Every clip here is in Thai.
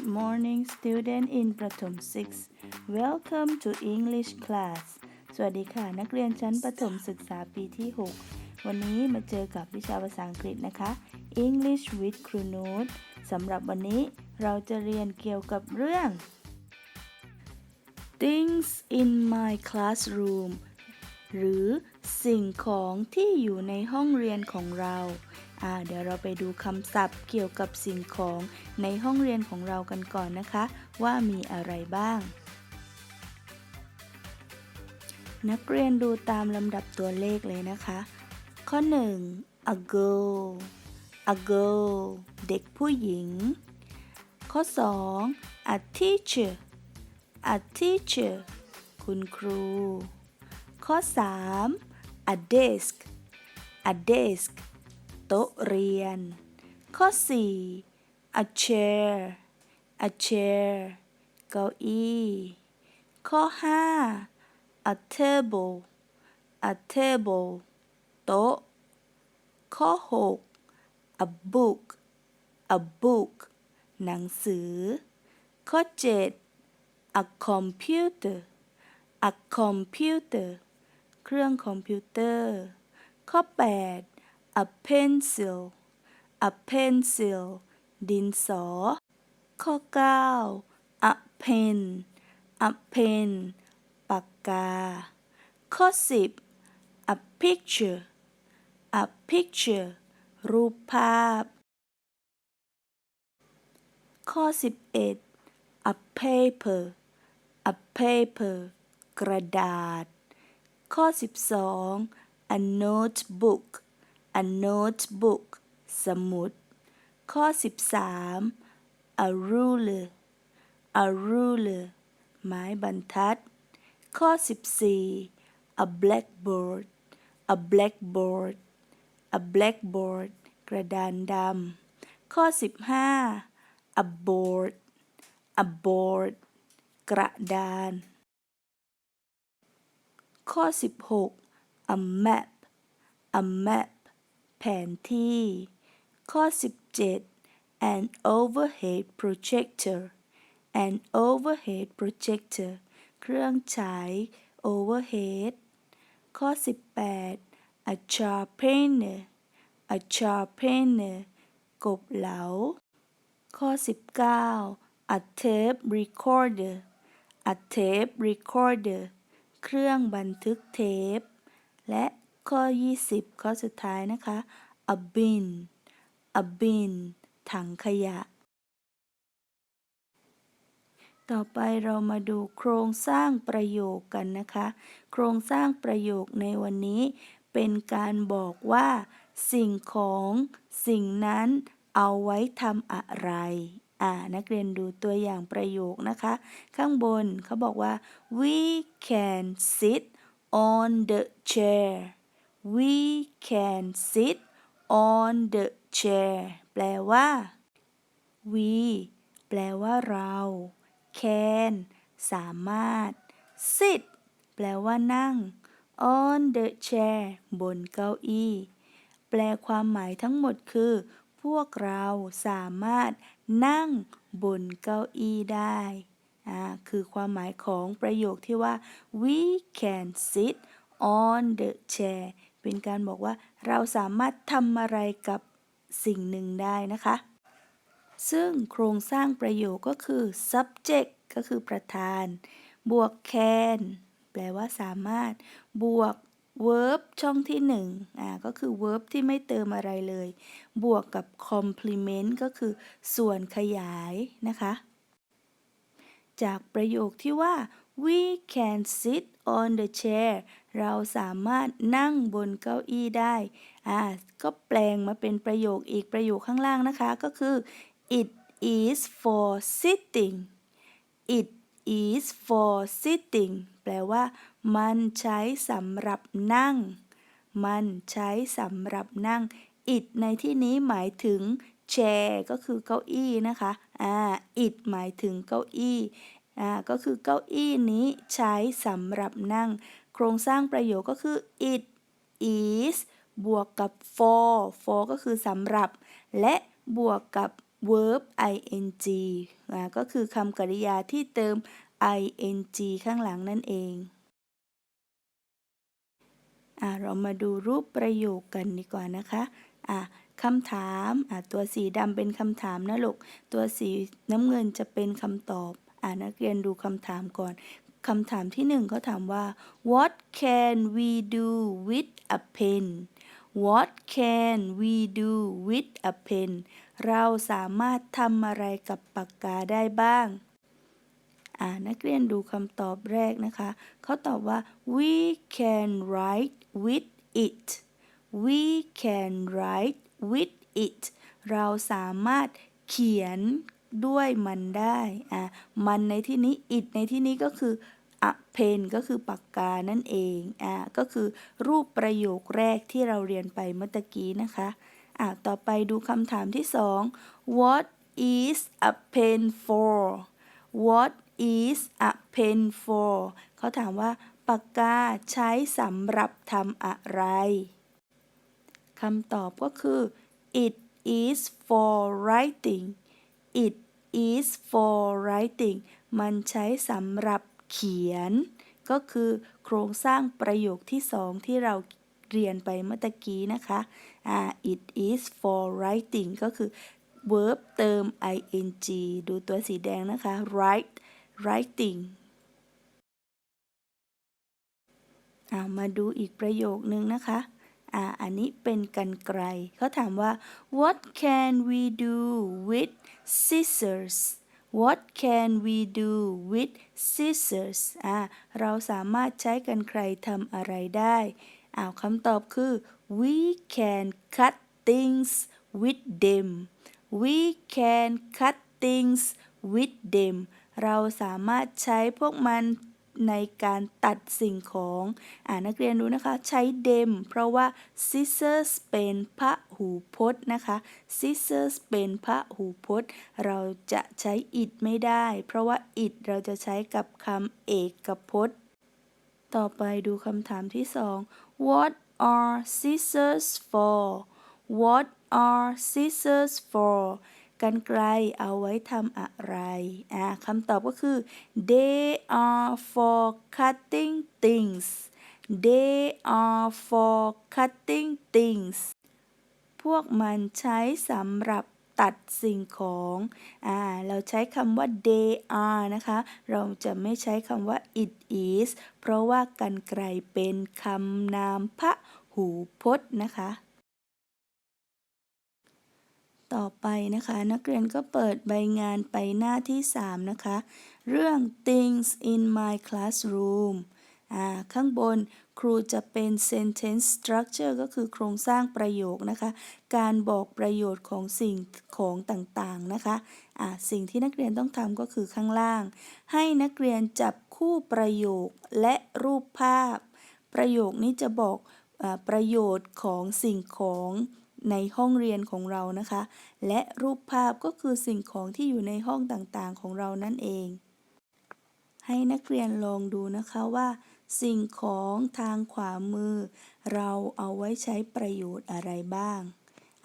Good morning, student in Prathom 6. Welcome to English class. สวัสดีค่ะ นักเรียนชั้นประถมศึกษาปีที่ 6 วันนี้มาเจอกับวิชาภาษาอังกฤษนะคะ English with ครูนูตสำหรับวันนี้เราจะเรียนเกี่ยวกับเรื่อง Things in my classroom หรือสิ่งของที่อยู่ในห้องเรียนของเรา เดี๋ยวเราไปดูคำศัพท์เกี่ยวกับสิ่งของในห้องเรียนของเรากันก่อนนะคะ ว่ามีอะไรบ้าง นักเรียนดูตามลำดับตัวเลขเลยนะคะ ข้อ 1 a girl a girl เด็กผู้หญิง ข้อ 2 a teacher a teacher คุณครู ข้อ 3 a desk a desk โต๊ะเรียน ข้อ 4 a chair a chair เก้าอี้ ข้อ 5 a table a table โต๊ะ ข้อ 6 a book a book หนังสือ ข้อ 7 a computer a computer เครื่องคอมพิวเตอร์ ข้อ 8 a pencil a pencil ดินสอ ข้อ 9 a pen a pen ปากกา ข้อ 10 a picture a picture รูปภาพ ข้อ 11 a paper a paper กระดาษ ข้อ 12 a notebook a notebook สมุด ข้อ 13 a ruler a ruler ไม้บรรทัด ข้อ 14 a blackboard a blackboard a blackboard กระดานดำ ข้อ 15 a board a board กระดาน ข้อ 16 a map a map แผนที่ ข้อ 17 an overhead projector an overhead projector เครื่องฉาย overhead ข้อ 18 a sharpener a sharpener กบเหลา ข้อ 19 a tape recorder a tape recorder เครื่องบันทึกเทป และ ข้อ 20 ข้อสุดท้ายนะคะ a bin a bin ถังขยะ ต่อไปเรามาดูโครงสร้างประโยคกันนะคะ โครงสร้างประโยคในวันนี้ เป็นการบอกว่า สิ่งของ สิ่งนั้นเอาไว้ทำอะไรอ่านักเรียนดูตัวอย่างประโยคนะคะ ข้างบนเขาบอกว่า we can sit on the chair we can sit on the chair แปลว่า we แปลว่าเรา can สามารถ sit แปลว่านั่ง on the chair บนเก้าอี้ แปลความหมายทั้งหมดคือ พวกเราสามารถนั่งบนเก้าอี้ได้อ่าคือความหมายของประโยคที่ว่า we can sit on the chair เป็นการบอกว่าเราสามารถทำอะไรกับสิ่งหนึ่งได้นะคะ ซึ่งโครงสร้างประโยคก็คือ subject ก็คือประธาน บวก can แปลว่าสามารถ บวก verb ช่องที่หนึ่งอ่าก็คือ verb ที่ไม่เติมอะไรเลย บวกกับ complement ก็คือส่วนขยายนะคะ จากประโยคที่ว่า we can sit on the chair เราสามารถนั่งบนเก้าอี้ได้อ่าก็แปลงมาเป็นประโยคอีกประโยคข้างล่างนะคะ ก็คือ it is for sitting it is for sitting แปลว่า มันใช้สำหรับนั่ง มันใช้สำหรับนั่ง it ในที่นี้หมายถึง chair ก็คือเก้าอี้นะคะอ่า it หมายถึงเก้าอี้อ่าก็คือเก้าอี้นี้ใช้สำหรับนั่ง ครงสร้างประโยคก็คือ it is บวกกับ for for ก็คือสำหรับ และบวกกับ verb ing อ่าก็คือคำกริยาที่เติม ing ข้างหลังนั่นเองอ่าเรามาดูรูปประโยคกันดีกว่านะคะอ่าคำถามอ่าตัวสีดำเป็นคำถามนะลูก ตัวสีน้ำเงินจะเป็นคำตอบอ่านักเรียนดูคำถามก่อน คำถามที่หนึ่งเขาถามว่า what can we do with a pen what can we do with a pen เราสามารถทำอะไรกับปากกาได้บ้างนักเรียนดูคำตอบแรกนะคะ เขาตอบว่า we can write with it we can write with it เราสามารถเขียน ด้วยมันได้อ่ามันในที่นี้ it ในที่นี้ก็คืออะเพนก็คือปากกานั่นเองอ่าก็คือรูปประโยคแรกที่เราเรียนไปเมื่อกี้นะคะอ่าต่อไปดูคำถามที่สอง what is a pen for what is a pen for เขาถามว่าปากกาใช้สำหรับทำอะไรคำตอบก็คือ it is for writing it is for writing มันใช้สำหรับเขียน ก็คือโครงสร้างประโยคที่สองที่เราเรียนไปเมื่อตะกี้นะคะอ่า it is for writing ก็คือ verb เติม ing ดูตัวสีแดงนะคะ write writing อ่ามาดูอีกประโยคนึงนะคะ อ่าอันนี้เป็นกันไกลเขาถามว่า what can we do with scissors what can we do with scissors อ่าเราสามารถใช้กันไกลทำอะไรได้อ้าวคำตอบคือ we can cut things with them we can cut things with them เราสามารถใช้พวกมัน ในการตัดสิ่งของอ่านักเรียนดูนะคะ ใช้ them เพราะว่า scissors เป็นพระหูพจน์นะคะ scissors เป็นพระหูพจน์ เราจะใช้ it ไม่ได้ เพราะว่า it เราจะใช้กับคำเอกพจน์ ต่อไปดูคำถามที่สอง What are scissors for What are scissors for กันไกลเอาไว้ทำอะไรอ่าคำตอบก็คือ they are for cutting things they are for cutting things พวกมันใช้สำหรับตัดสิ่งของ อ่า เราใช้คำว่า they are นะคะ เราจะไม่ใช้คำว่า it is เพราะว่ากันไกลเป็นคำนามพหูพจน์นะคะ ต่อไปนะคะ นักเรียนก็เปิดใบงานไปหน้าที่ 3 นะคะ เรื่อง things in my classroom อ่าข้างบนครูจะเป็น sentence structure ก็คือโครงสร้างประโยคนะคะ การบอกประโยชน์ของสิ่งของต่างๆนะคะอ่าสิ่งที่นักเรียนต้องทำก็คือข้างล่าง ให้นักเรียนจับคู่ประโยคและรูปภาพ ประโยคนี้จะบอกอประโยชน์ของสิ่งของ ในห้องเรียนของเรานะคะ และรูปภาพก็คือสิ่งของที่อยู่ในห้องต่างๆของเรานั่นเอง ให้นักเรียนลองดูนะคะว่า สิ่งของทางขวามือ เราเอาไว้ใช้ประโยชน์อะไรบ้าง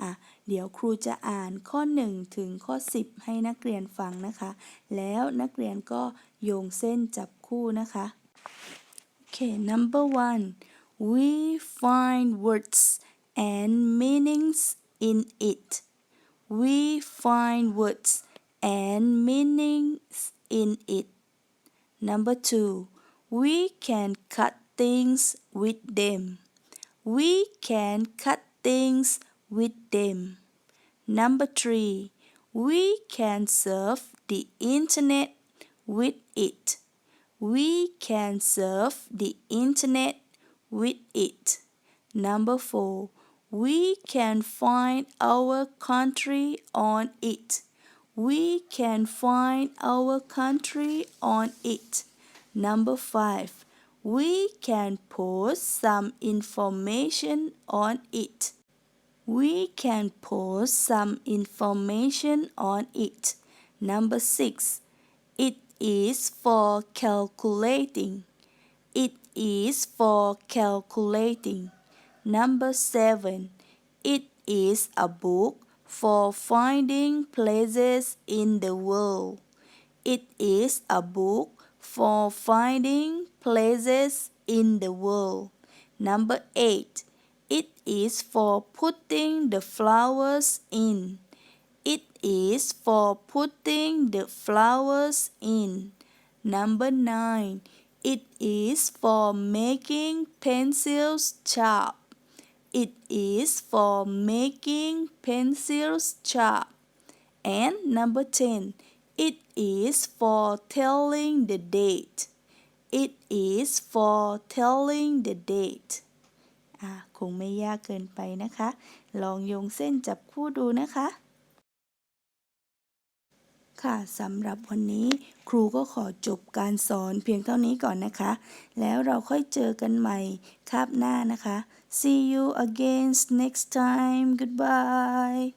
อะเดี๋ยวครูจะอ่านข้อ 1 ถึงข้อ 10 ให้นักเรียนฟังนะคะ แล้วนักเรียนก็โยงเส้นจับคู่นะคะโอเค number one we find words and meanings in it. We find words and meanings in it. Number two we can cut things with them. We can cut things with them. Number three we can surf the internet with it. We can surf the internet with it. Number four, we can find our country on it. We can find our country on it. Number five, we can post some information on it. We can post some information on it. Number six, it is for calculating. It is for calculating. Number seven, it is a book for finding places in the world It is a book for finding places in the world Number 8 It is for putting the flowers in It is for putting the flowers in. Number 9. It is for making pencils sharp. It is for making pencils sharp. And number 10. It is for telling the date. It is for telling the date. อะคงไม่ยากเกินไปนะคะ ลองโยงเส้นจับคู่ดูนะคะ ค่ะสำหรับวันนี้ครูก็ขอจบการสอนเพียงเท่านี้ก่อนนะคะ แล้วเราค่อยเจอกันใหม่คาบหน้านะคะ see you again next time. Goodbye